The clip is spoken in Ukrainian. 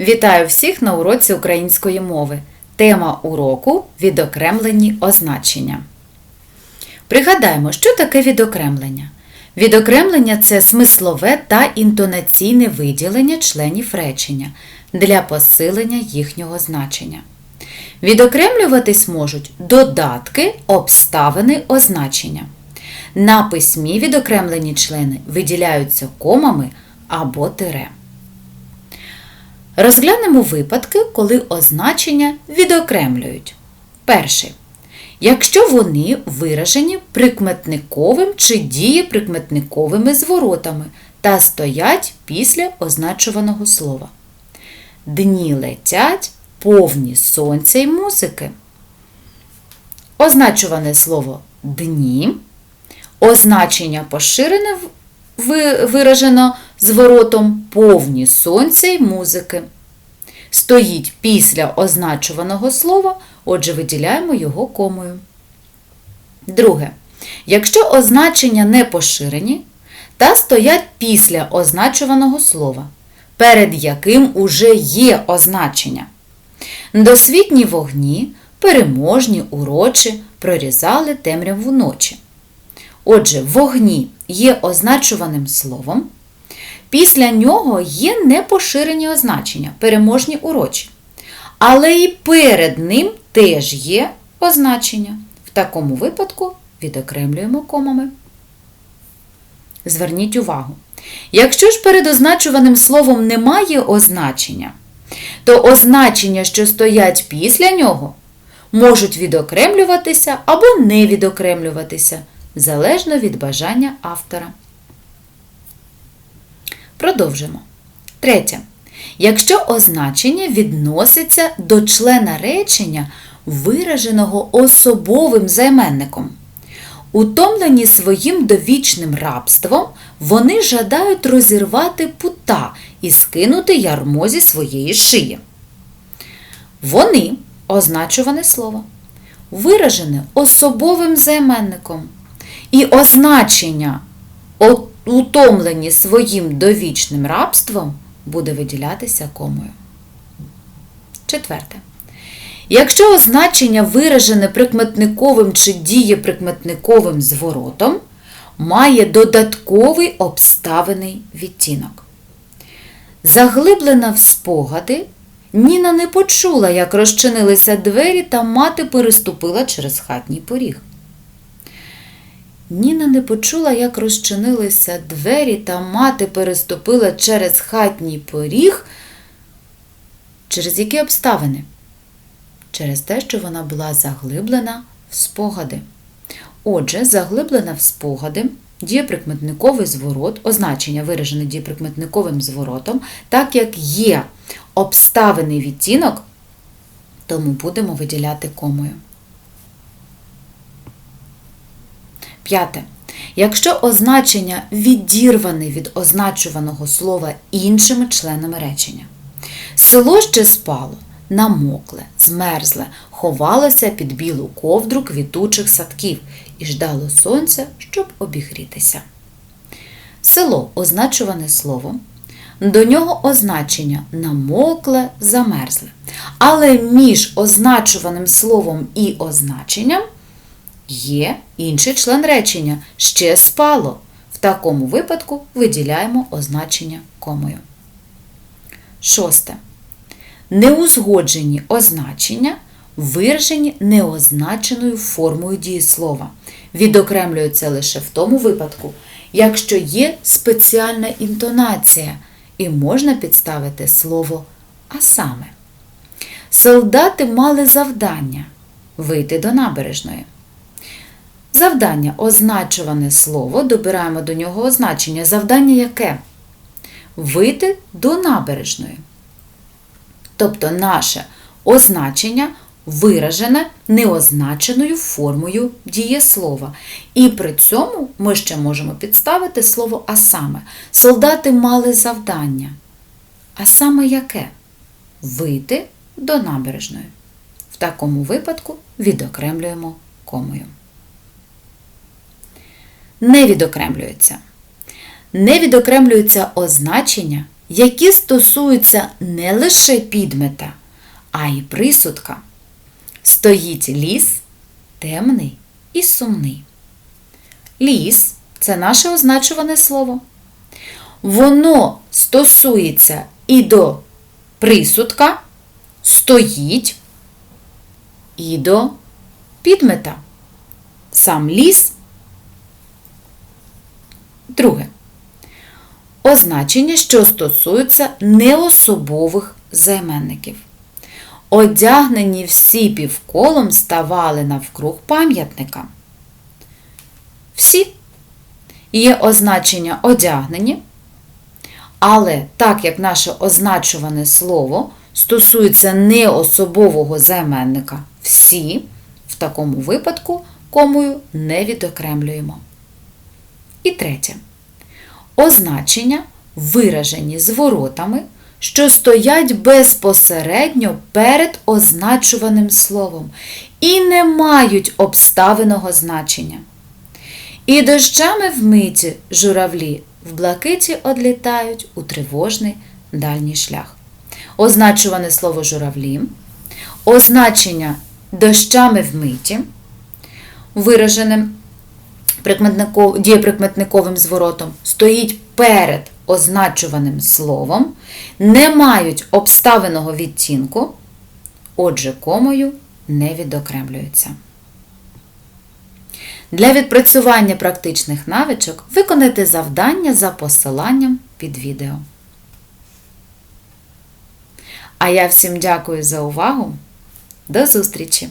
Вітаю всіх на уроці української мови. Тема уроку відокремлені означення. Пригадаємо, що таке відокремлення. Відокремлення це смислове та інтонаційне виділення членів речення для посилення їхнього значення. Відокремлюватись можуть додатки, обставини, означення. На письмі відокремлені члени виділяються комами або тире. Розглянемо випадки, коли означення відокремлюють. Перший. Якщо вони виражені прикметниковим чи дієприкметниковими зворотами та стоять після означуваного слова. Дні летять, повні сонця й музики. Означуване слово дні. Означення поширене в- зворотом повні сонця й музики. Стоїть після означуваного слова, отже, виділяємо його комою. Друге. Якщо означення не поширені та стоять після означуваного слова, перед яким уже є означення. Досвітні вогні, переможні, урочі прорізали темряву ночі. Отже, вогні є означуваним словом. Після нього є непоширені означення, переможні урочі. Але і перед ним теж є означення. В такому випадку відокремлюємо комами. Зверніть увагу. Якщо ж перед означуваним словом немає означення, то означення, що стоять після нього, можуть відокремлюватися або не відокремлюватися, залежно від бажання автора. Продовжимо. Третє. Якщо означення відноситься до члена речення, вираженого особовим займенником. Утомлені своїм довічним рабством, вони жадають розірвати пута і скинути ярмо зі своєї шиї. Вони означуване слово, виражене особовим займенником. І означення «о- утомлені своїм довічним рабством буде виділятися комою. Четверте. Якщо означення виражене прикметниковим чи дієприкметниковим зворотом, має додатковий обставений відтінок. Заглиблена в спогади, Ніна не почула, як розчинилися двері, та мати переступила через хатній поріг. Ніна не почула, як розчинилися двері, та мати переступила через хатній поріг. Через які обставини? Через те, що вона була заглиблена в спогади. Отже, заглиблена в спогади, дієприкметниковий зворот, означення виражене дієприкметниковим зворотом, так як є обставений відтінок, тому будемо виділяти комою. П'яте. Якщо означення відірване від означуваного слова іншими членами речення. Село ще спало, намокле, змерзле, ховалося під білу ковдру квітучих садків і ждало сонця, щоб обігрітися. Село означуване словом. До нього означення намокле, замерзле. Але між означуваним словом і означенням є інший член речення ще спало. В такому випадку виділяємо означення комою. Шосте. Неузгоджені означення виражені неозначеною формою дієслова. Відокремлюються лише в тому випадку, якщо є спеціальна інтонація і можна підставити слово а саме. Солдати мали завдання вийти до набережної. Завдання означуване слово, добираємо до нього означення. Завдання яке? Вийти до набережної. Тобто наше означення виражене неозначеною формою дієслова. І при цьому ми ще можемо підставити слово а саме. Солдати мали завдання. А саме яке? Вийти до набережної. В такому випадку відокремлюємо комою. Не відокремлюється. Не відокремлюються означення, які стосуються не лише підмета, а й присудка. Стоїть ліс темний і сумний. Ліс це наше означуване слово. Воно стосується і до присудка, стоїть, і до підмета. Сам ліс. Друге. Означення, що стосуються неособових займенників. Одягнені всі півколом ставали навкруг пам'ятника. Всі є означення одягнені, але так як наше означуване слово стосується неособового займенника всі, в такому випадку комою не відокремлюємо. І третє. Означення виражені зворотами, що стоять безпосередньо перед означуваним словом і не мають обставиного значення. І дощами вмиті журавлі в блакиті одлітають у тривожний дальній шлях. Означуване слово журавлі, означення дощами вмиті, вираженим прикметнико- дієприкметниковим зворотом, стоїть перед означуваним словом, не мають обставиного відтінку, отже, комою не відокремлюються. Для відпрацювання практичних навичок виконайте завдання за посиланням під відео. А я всім дякую за увагу. До зустрічі!